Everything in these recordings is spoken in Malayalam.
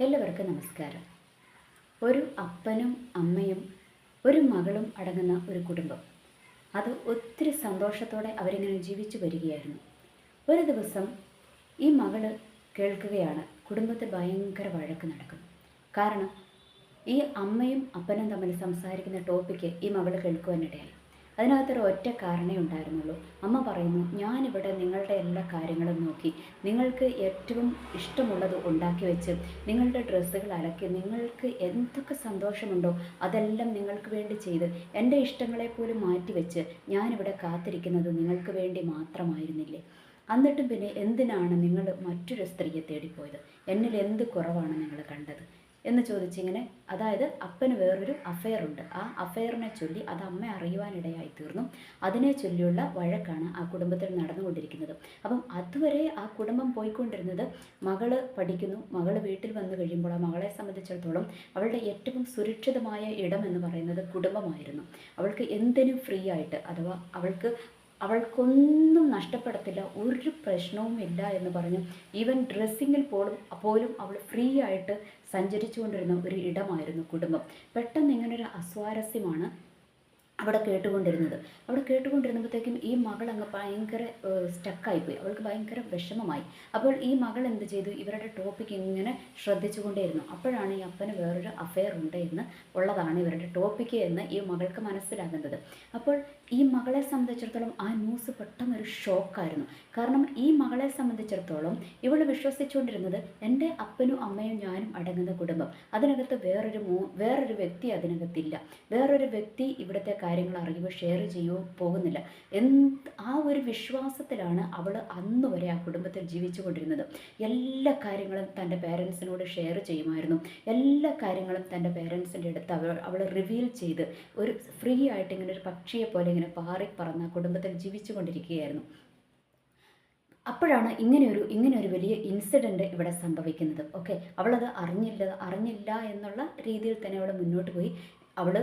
എല്ലാവർക്കും നമസ്കാരം. ഒരു അപ്പനും അമ്മയും ഒരു മകളും അടങ്ങുന്ന ഒരു കുടുംബം. അത് ഒത്തിരി സന്തോഷത്തോടെ അവരിങ്ങനെ ജീവിച്ചു വരികയായിരുന്നു. ഒരു ദിവസം ഈ മകൾ കേൾക്കുകയാണ് കുടുംബത്തിൽ ഭയങ്കര വഴക്ക് നടക്കുന്നു. കാരണം ഈ അമ്മയും അപ്പനും തമ്മിൽ സംസാരിക്കുന്ന ടോപ്പിക്ക് ഈ മകൾ കേൾക്കുവാനിടയായി. അതിനകത്തൊരു ഒറ്റ കാരണേ ഉണ്ടായിരുന്നുള്ളൂ. അമ്മ പറയുന്നു ഞാനിവിടെ നിങ്ങളുടെ എല്ലാ കാര്യങ്ങളും നോക്കി. നിങ്ങൾക്ക് ഏറ്റവും ഇഷ്ടമുള്ളത് ഉണ്ടാക്കി വെച്ച് നിങ്ങളുടെ ഡ്രസ്സുകൾ അലക്കി നിങ്ങൾക്ക് എന്തൊക്കെ സന്തോഷമുണ്ടോ അതെല്ലാം നിങ്ങൾക്ക് വേണ്ടി ചെയ്ത് എന്റെ ഇഷ്ടങ്ങളെ പോലും മാറ്റിവെച്ച് ഞാനിവിടെ കാത്തിരിക്കുന്നത് നിങ്ങൾക്ക് വേണ്ടി മാത്രമായിരുന്നില്ലേ? എന്നിട്ടും പിന്നെ എന്തിനാണ് നിങ്ങൾ മറ്റൊരു സ്ത്രീയെ തേടിപ്പോയത്? എന്നിൽ എന്ത് കുറവാണ് നിങ്ങൾ കണ്ടത്? എന്ന് ചോദിച്ചിങ്ങനെ അതായത് അപ്പന് വേറൊരു അഫെയർ ഉണ്ട്. ആ അഫെയറിനെ ചൊല്ലി അത് അമ്മ അറിയുവാനിടയായി തീർന്നു. അതിനെ ചൊല്ലിയുള്ള വഴക്കാണ് ആ കുടുംബത്തിൽ നടന്നുകൊണ്ടിരിക്കുന്നത്. അപ്പം അതുവരെ ആ കുടുംബം പോയിക്കൊണ്ടിരുന്നത് മകൾ പഠിക്കുന്നു. മകൾ വീട്ടിൽ വന്നു കഴിയുമ്പോൾ ആ മകളെ സംബന്ധിച്ചിടത്തോളം അവളുടെ ഏറ്റവും സുരക്ഷിതമായ ഇടം എന്ന് പറയുന്നത് കുടുംബമായിരുന്നു. അവൾക്ക് എന്തിനും ഫ്രീ ആയിട്ട് അഥവാ അവൾക്ക് അവൾക്കൊന്നും നഷ്ടപ്പെടത്തില്ല. ഒരു പ്രശ്നവും ഇല്ല എന്ന് പറഞ്ഞു ഈവൻ ഡ്രസ്സിങ്ങിൽ പോലും പോലും അവൾ ഫ്രീ ആയിട്ട് സഞ്ചരിച്ചുകൊണ്ടിരുന്ന ഒരു ഇടമായിരുന്നു കുടുംബം. പെട്ടെന്ന് ഇങ്ങനൊരു അസ്വാരസ്യമാണ് അവിടെ കേട്ടുകൊണ്ടിരുന്നത്. അവിടെ കേട്ടുകൊണ്ടിരുന്നപ്പോഴത്തേക്കും ഈ മകൾ അങ്ങ് ഭയങ്കര സ്റ്റക്കായിപ്പോയി അവൾക്ക് ഭയങ്കര വിഷമമായി. അപ്പോൾ ഈ മകൾ എന്ത് ചെയ്തു? ഇവരുടെ ടോപ്പിക് ഇങ്ങനെ ശ്രദ്ധിച്ചുകൊണ്ടേയിരുന്നു. അപ്പോഴാണ് ഈ അപ്പന് വേറൊരു അഫെയർ ഉണ്ട് എന്ന് ഉള്ളതാണ് ഇവരുടെ ടോപ്പിക്ക് എന്ന് ഈ മകൾക്ക് മനസ്സിലാകുന്നത്. അപ്പോൾ ഈ മകളെ സംബന്ധിച്ചിടത്തോളം ആ ന്യൂസ് പെട്ടെന്നൊരു ഷോക്കായിരുന്നു കാരണം ഈ മകളെ സംബന്ധിച്ചിടത്തോളം ഇവൾ വിശ്വസിച്ചുകൊണ്ടിരുന്നത് എന്റെ അപ്പനും അമ്മയും ഞാനും അടങ്ങുന്ന കുടുംബം. അതിനകത്ത് വേറൊരു മൂ വേറൊരു വ്യക്തി അതിനകത്തില്ല. വേറൊരു വ്യക്തി ഇവിടുത്തെ കാര്യങ്ങൾ അറിയുകയോ ഷെയർ ചെയ്യുകയോ പോകുന്നില്ല. എന്ത് ആ ഒരു വിശ്വാസത്തിലാണ് അവൾ അന്ന് വരെ ആ കുടുംബത്തിൽ ജീവിച്ചു കൊണ്ടിരുന്നത് എല്ലാ കാര്യങ്ങളും തന്റെ പേരൻസിനോട് ഷെയർ ചെയ്യുമായിരുന്നു. എല്ലാ കാര്യങ്ങളും തന്റെ പേരൻസിന്റെ അടുത്ത് അവൾ അവൾ റിവീൽ ചെയ്ത് ഒരു ഫ്രീ ആയിട്ട് ഇങ്ങനെ ഒരു പക്ഷിയെ പോലെ ഇങ്ങനെ പാറി പറന്ന് ആ കുടുംബത്തിൽ ജീവിച്ചു കൊണ്ടിരിക്കുകയായിരുന്നു അപ്പോഴാണ് ഇങ്ങനെയൊരു ഇങ്ങനെയൊരു വലിയ ഇൻസിഡന്റ് ഇവിടെ സംഭവിക്കുന്നത്. ഓക്കെ അവളത് അറിഞ്ഞില്ല അറിഞ്ഞില്ല എന്നുള്ള രീതിയിൽ തന്നെ അവൾ മുന്നോട്ട് പോയി. അവൾ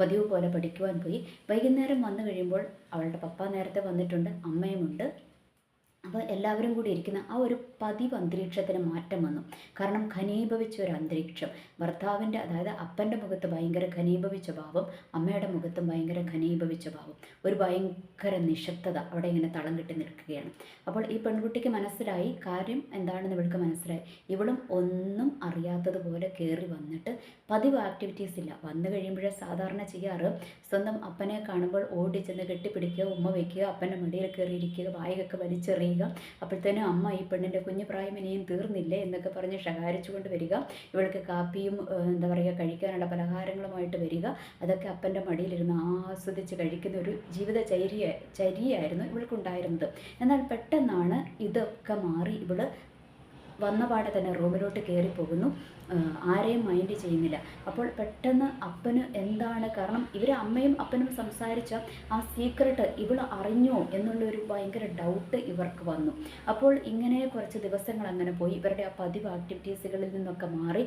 പതിവ് പോലെ പഠിക്കുവാൻ പോയി. വൈകുന്നേരം വന്നു കഴിയുമ്പോൾ അവളുടെ പപ്പ നേരത്തെ വന്നിട്ടുണ്ട് അമ്മയുമുണ്ട്. അപ്പോൾ എല്ലാവരും കൂടി ഇരിക്കുന്ന ആ ഒരു പതിവ് അന്തരീക്ഷത്തിന് മാറ്റം വന്നു. കാരണം ഘനീഭവിച്ച ഒരു അന്തരീക്ഷം. ഭർത്താവിന്റെ അതായത് അപ്പന്റെ മുഖത്ത് ഭയങ്കര ഘനീഭവിച്ച ഭാവം അമ്മയുടെ മുഖത്തും ഭയങ്കര ഘനീഭവിച്ച ഭാവം. ഒരു ഭയങ്കര നിശബ്ദത അവിടെ ഇങ്ങനെ തളം കെട്ടി നിൽക്കുകയാണ്. അപ്പോൾ ഈ പെൺകുട്ടിക്ക് മനസ്സിലായി കാര്യം എന്താണെന്ന് ഇവൾക്ക് മനസ്സിലായി. ഇവളും ഒന്നും അറിയാത്തതുപോലെ കയറി വന്നിട്ട് പതിവ് ആക്ടിവിറ്റീസ് ഇല്ല. വന്നു കഴിയുമ്പോഴേ സാധാരണ ചെയ്യാറ് സ്വന്തം അപ്പനെ കാണുമ്പോൾ ഓടി ചെന്ന് കെട്ടിപ്പിടിക്കുക ഉമ്മ വയ്ക്കുക അപ്പന്റെ മടിയിൽ കയറിയിരിക്കുക വായകൊക്കെ വലിച്ചെറിയുക അപ്പോഴത്തേനും അമ്മ ഈ പെണ്ണിന്റെ കുഞ്ഞു പ്രായം ഇനിയും തീർന്നില്ലേ എന്നൊക്കെ പറഞ്ഞ് ശകാരിച്ചുകൊണ്ട് വരിക. ഇവൾക്ക് കാപ്പിയും എന്താ പറയുക കഴിക്കാനുള്ള പലഹാരങ്ങളുമായിട്ട് വരിക. അതൊക്കെ അപ്പന്റെ മടിയിലിരുന്ന് ആസ്വദിച്ച് കഴിക്കുന്ന ഒരു ജീവിത ചര്യ ചര്യയായിരുന്നു ഇവൾക്കുണ്ടായിരുന്നത്. എന്നാൽ പെട്ടെന്നാണ് ഇതൊക്കെ മാറി ഇവൾ വന്ന പാടെ തന്നെ റൂമിലോട്ട് കയറി പോകുന്നു. ആരെയും മൈൻഡ് ചെയ്യുന്നില്ല. അപ്പോൾ പെട്ടെന്ന് അപ്പന് എന്താണ് കാരണം? ഇവർ അമ്മയും അപ്പനും സംസാരിച്ച ആ സീക്രട്ട് ഇവൾ അറിഞ്ഞോ എന്നുള്ളൊരു ഭയങ്കര ഡൗട്ട് ഇവർക്ക് വന്നു. അപ്പോൾ ഇങ്ങനെ കുറച്ച് ദിവസങ്ങൾ അങ്ങനെ പോയി. ഇവരുടെ ആ പതിവ് ആക്ടിവിറ്റീസുകളിൽ നിന്നൊക്കെ മാറി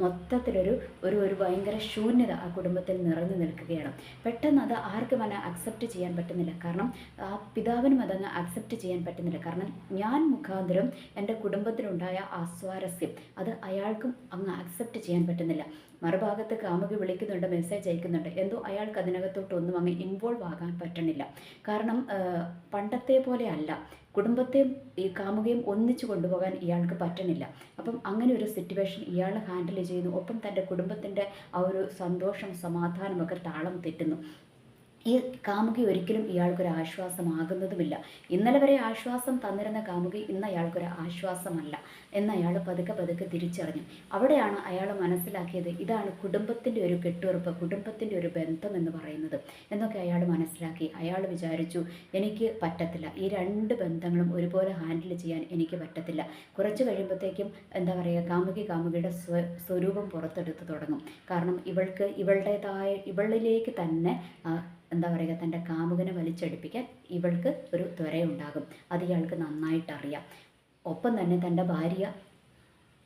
മൊത്തത്തിലൊരു ഒരു ഒരു ഭയങ്കര ശൂന്യത ആ കുടുംബത്തിൽ നിറഞ്ഞു നിൽക്കുകയാണ്. പെട്ടെന്ന് അത് ആർക്കും അങ്ങനെ അക്സെപ്റ്റ് ചെയ്യാൻ പറ്റുന്നില്ല. കാരണം ആ പിതാവിനും അതങ്ങ് അക്സെപ്റ്റ് ചെയ്യാൻ പറ്റുന്നില്ല. കാരണം ഞാൻ മുഖാന്തരം എന്റെ കുടുംബത്തിലുണ്ടായ ആസ്വാരസ്യം. അത് അയാൾക്കും അങ്ങ് അക്സെപ്റ്റ് ചെയ്യാൻ പറ്റുന്നില്ല. മറുഭാഗത്ത് കാമുകി വിളിക്കുന്നുണ്ട് മെസ്സേജ് അയക്കുന്നുണ്ട്. എന്തോ അയാൾക്ക് അതിനകത്തോട്ടൊന്നും അങ്ങ് ഇൻവോൾവ് ആകാൻ പറ്റണില്ല. കാരണം പണ്ടത്തെ പോലെ അല്ല. കുടുംബത്തെയും ഈ കാമുകയും ഒന്നിച്ചു കൊണ്ടുപോകാൻ ഇയാൾക്ക് പറ്റണില്ല. അപ്പം അങ്ങനെ ഒരു സിറ്റുവേഷൻ ഇയാൾ ഹാൻഡിൽ ചെയ്യുന്നു. ഒപ്പം തന്റെ കുടുംബത്തിന്റെ ആ ഒരു സന്തോഷം സമാധാനമൊക്കെ താളം തെറ്റുന്നു. ഈ കാമുകി ഒരിക്കലും ഇയാൾക്കൊരു ആശ്വാസമാകുന്നതുമില്ല ഇന്നലെ വരെ ആശ്വാസം തന്നിരുന്ന കാമുകി ഇന്ന് അയാൾക്കൊരു ആശ്വാസമല്ല എന്ന് അയാൾ പതുക്കെ പതുക്കെ തിരിച്ചറിഞ്ഞു. അവിടെയാണ് അയാൾ മനസ്സിലാക്കിയത് ഇതാണ് കുടുംബത്തിന്റെ ഒരു കെട്ടുറപ്പ് കുടുംബത്തിന്റെ ഒരു ബന്ധം എന്ന് പറയുന്നത് എന്നൊക്കെ അയാൾ മനസ്സിലാക്കി. അയാൾ വിചാരിച്ചു എനിക്ക് പറ്റത്തില്ല. ഈ രണ്ട് ബന്ധങ്ങളും ഒരുപോലെ ഹാൻഡിൽ ചെയ്യാൻ എനിക്ക് പറ്റത്തില്ല. കുറച്ച് കഴിയുമ്പോഴത്തേക്കും എന്താ പറയുക കാമുകി കാമുകിയുടെ സ്വ സ്വരൂപം പുറത്തെടുത്ത് തുടങ്ങും. കാരണം ഇവൾക്ക് ഇവളുടേതായ ഇവളിലേക്ക് തന്നെ എന്താ പറയുക തന്റെ കാമുകനെ വലിച്ചടിപ്പിക്കാൻ ഇവൾക്ക് ഒരു ത്വരയുണ്ടാകും. അത് ഇയാൾക്ക് നന്നായിട്ട് അറിയാം ഒപ്പം തന്നെ തന്റെ ഭാര്യ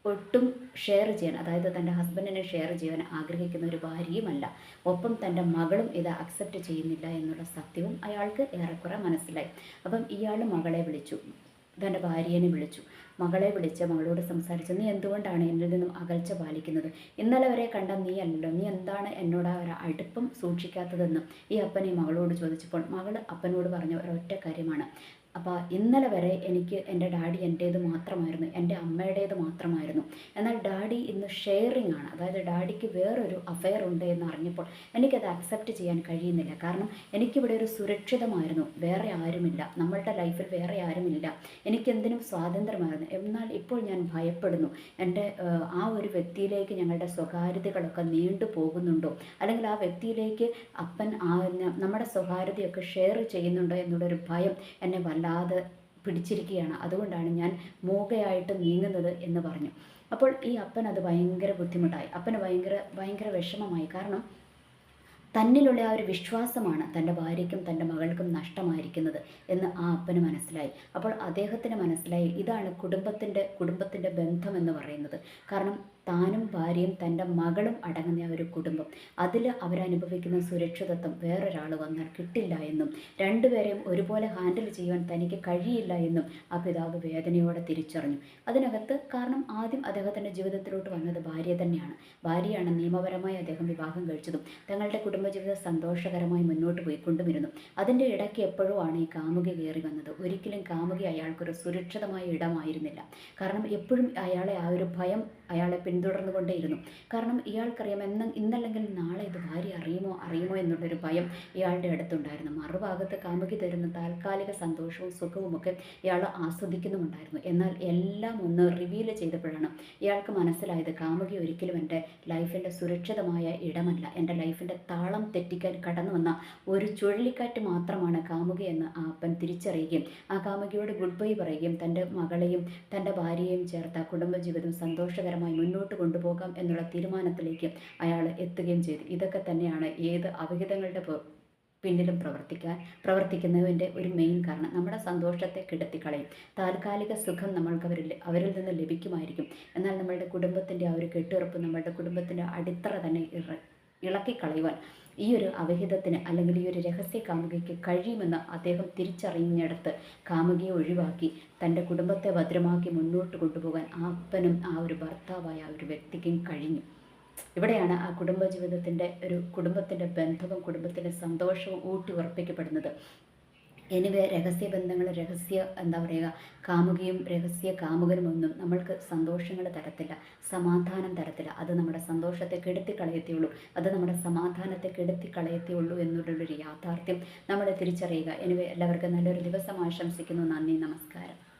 ഒട്ടും ഷെയർ ചെയ്യാൻ അതായത് തന്റെ ഹസ്ബൻഡിനെ ഷെയർ ചെയ്യാൻ ആഗ്രഹിക്കുന്ന ഒരു ഭാര്യയുമല്ല. ഒപ്പം തന്റെ മകളും ഇത് അക്സെപ്റ്റ് ചെയ്യുന്നില്ല എന്നുള്ള സത്യവും അയാൾക്ക് ഏറെക്കുറെ മനസ്സിലായി. അപ്പം ഇയാൾ മകളെ വിളിച്ചു തന്റെ ഭാര്യേനെ വിളിച്ചു. മകളെ വിളിച്ച് മകളോട് സംസാരിച്ച് നീ എന്തുകൊണ്ടാണ് എന്നിൽ നിന്നും അകൽച്ച പാലിക്കുന്നത്? ഇന്നലെ വരെ കണ്ട നീ അല്ലല്ലോ. നീ എന്താണ് എന്നോട് ആ ഒരു അടുപ്പം സൂക്ഷിക്കാത്തതെന്ന്? ഈ അപ്പൻ ഈ മകളോട് ചോദിച്ചപ്പോൾ മകൾ അപ്പനോട് പറഞ്ഞ ഒരൊറ്റ കാര്യമാണ്. അപ്പോൾ ഇന്നലെ വരെ എനിക്ക് എന്റെ ഡാഡി എന്റേത് മാത്രമായിരുന്നു എന്റെ അമ്മയുടേത് മാത്രമായിരുന്നു. എന്നാൽ ഡാഡി ഇന്ന് ഷെയറിംഗ് ആണ്. അതായത് ഡാഡിക്ക് വേറൊരു അഫെയർ ഉണ്ട് എന്ന് അറിഞ്ഞപ്പോൾ എനിക്കത് അക്സെപ്റ്റ് ചെയ്യാൻ കഴിയുന്നില്ല. കാരണം എനിക്കിവിടെ ഒരു സുരക്ഷിതമായിരുന്നു. വേറെ ആരുമില്ല. നമ്മളുടെ ലൈഫിൽ വേറെ ആരുമില്ല. എനിക്കെന്തിനും സ്വാതന്ത്ര്യമായിരുന്നു. എന്നാൽ ഇപ്പോൾ ഞാൻ ഭയപ്പെടുന്നു. എന്റെ ആ ഒരു വ്യക്തിയിലേക്ക് ഞങ്ങളുടെ സ്വകാര്യതകളൊക്കെ നീണ്ടു പോകുന്നുണ്ടോ? അല്ലെങ്കിൽ ആ വ്യക്തിയിലേക്ക് അപ്പൻ ആ നമ്മുടെ സ്വകാര്യതയൊക്കെ ഷെയർ ചെയ്യുന്നുണ്ടോ എന്നുള്ളൊരു ഭയം എന്നെ വല്ലാതെ പിടിച്ചിരിക്കുകയാണ്. അതുകൊണ്ടാണ് ഞാൻ മൂകയായിട്ട് നീങ്ങുന്നത് എന്ന് പറഞ്ഞു. അപ്പോൾ ഈ അപ്പൻ അത് ഭയങ്കര ബുദ്ധിമുട്ടായി. അപ്പന് ഭയങ്കര ഭയങ്കര വിഷമമായി. കാരണം തന്നിലുള്ള ആ ഒരു വിശ്വാസമാണ് തന്റെ ഭാര്യയ്ക്കും തന്റെ മകൾക്കും നഷ്ടമായിരിക്കുന്നത് എന്ന് ആ അപ്പന് മനസ്സിലായി. അപ്പോൾ അദ്ദേഹത്തിന് മനസ്സിലായി ഇതാണ് കുടുംബത്തിന്റെ കുടുംബത്തിന്റെ ബന്ധം എന്ന് പറയുന്നത്. കാരണം താനും ഭാര്യയും തന്റെ മകളും അടങ്ങുന്ന ഒരു കുടുംബം. അതിൽ അവരനുഭവിക്കുന്ന സുരക്ഷിതത്വം വേറൊരാൾ വന്നാൽ കിട്ടില്ല എന്നും രണ്ടുപേരെയും ഒരുപോലെ ഹാൻഡിൽ ചെയ്യുവാൻ തനിക്ക് കഴിയില്ല എന്നും ആ പിതാവ് വേദനയോടെ തിരിച്ചറിഞ്ഞു. അതിനകത്ത് കാരണം ആദ്യം അദ്ദേഹത്തിന്റെ ജീവിതത്തിലോട്ട് വന്നത് ഭാര്യ തന്നെയാണ്. ഭാര്യയാണ് നിയമപരമായി അദ്ദേഹം വിവാഹം കഴിച്ചതും തങ്ങളുടെ കുടുംബജീവിതം സന്തോഷകരമായി മുന്നോട്ട് പോയിക്കൊണ്ടുമിരുന്നു. അതിന്റെ ഇടയ്ക്ക് എപ്പോഴും ആണ് ഈ കാമുകി കയറി വന്നത്. ഒരിക്കലും കാമുകി അയാൾക്കൊരു സുരക്ഷിതമായ ഇടമായിരുന്നില്ല. കാരണം എപ്പോഴും അയാളെ ആ ഒരു ഭയം അയാളെ പിന്തുടർന്നുകൊണ്ടേയിരുന്നു. കാരണം ഇയാൾക്കറിയാം എന്ന ഇന്നല്ലെങ്കിൽ നാളെ ഇത് ഭാര്യ അറിയുമോ അറിയുമോ എന്നുള്ളൊരു ഭയം ഇയാളുടെ അടുത്തുണ്ടായിരുന്നു. മറുഭാഗത്ത് കാമുകി തരുന്ന താൽക്കാലിക സന്തോഷവും സുഖവും ഒക്കെ ഇയാൾ ആസ്വദിക്കുന്നുമുണ്ടായിരുന്നു. എന്നാൽ എല്ലാം ഒന്ന് റിവീൽ ചെയ്തപ്പോഴാണ് ഇയാൾക്ക് മനസ്സിലായത് കാമുകി ഒരിക്കലും എന്റെ ലൈഫിന്റെ സുരക്ഷിതമായ ഇടമല്ല. എന്റെ ലൈഫിന്റെ താളം തെറ്റിക്കാൻ കടന്നു വന്ന ഒരു ചുഴലിക്കാറ്റ് മാത്രമാണ് കാമുകി എന്ന് ആ അപ്പൻ തിരിച്ചറിയുകയും ആ കാമുകിയോട് ഗുഡ് ബൈ പറയുകയും തന്റെ മകളെയും തന്റെ ഭാര്യയെയും ചേർത്ത കുടുംബജീവിതം സന്തോഷകരമായി മുന്നോട്ട് കൊണ്ടുപോകാം എന്നുള്ള തീരുമാനത്തിലേക്ക് അയാൾ എത്തുകയും ചെയ്തു. ഇതൊക്കെ തന്നെയാണ് ഏത് അവിഹിതങ്ങളുടെ പിന്നിലും പ്രവർത്തിക്കാൻ പ്രവർത്തിക്കുന്നതിന്റെ ഒരു മെയിൻ കാരണം. നമ്മുടെ സന്തോഷത്തെ കെടുത്തിക്കളയും. താൽക്കാലിക സുഖം നമ്മൾക്ക് അവരിൽ അവരിൽ നിന്ന് ലഭിക്കുമായിരിക്കും. എന്നാൽ നമ്മളുടെ കുടുംബത്തിന്റെ ആ ഒരു കെട്ടുറപ്പ് നമ്മളുടെ കുടുംബത്തിന്റെ അടിത്തറ തന്നെ ഇളക്കിക്കളയുവാൻ ഈ ഒരു അവഹിതത്തിന് അല്ലെങ്കിൽ ഈ ഒരു രഹസ്യ കാമുകയ്ക്ക് കഴിയുമെന്ന് അദ്ദേഹം തിരിച്ചറിഞ്ഞെടുത്ത് കാമുകിയെ ഒഴിവാക്കി തന്റെ കുടുംബത്തെ ഭദ്രമാക്കി മുന്നോട്ട് കൊണ്ടുപോകാൻ അപ്പനും ആ ഒരു ഭർത്താവായ ആ ഒരു വ്യക്തിക്കും കഴിഞ്ഞു. ഇവിടെയാണ് ആ കുടുംബജീവിതത്തിന്റെ ഒരു കുടുംബത്തിന്റെ ബന്ധവും കുടുംബത്തിന്റെ സന്തോഷവും ഊട്ടി ഉറപ്പിക്കപ്പെടുന്നത് എനിവേ രഹസ്യ ബന്ധങ്ങൾ രഹസ്യ എന്താ പറയുക കാമുകിയും രഹസ്യ കാമുകനും ഒന്നും നമ്മൾക്ക് സന്തോഷങ്ങൾ തരത്തില്ല സമാധാനം തരത്തില്ല. അത് നമ്മുടെ സന്തോഷത്തെ കെടുത്തി കളയത്തേയുള്ളൂ അത് നമ്മുടെ സമാധാനത്തെ കെടുത്തി കളയത്തേയുള്ളൂ എന്നുള്ളൊരു യാഥാർത്ഥ്യം നമ്മൾ തിരിച്ചറിയുക. എനിവേ എല്ലാവർക്കും നല്ലൊരു ദിവസം ആശംസിക്കുന്നു. നന്ദി നമസ്കാരം.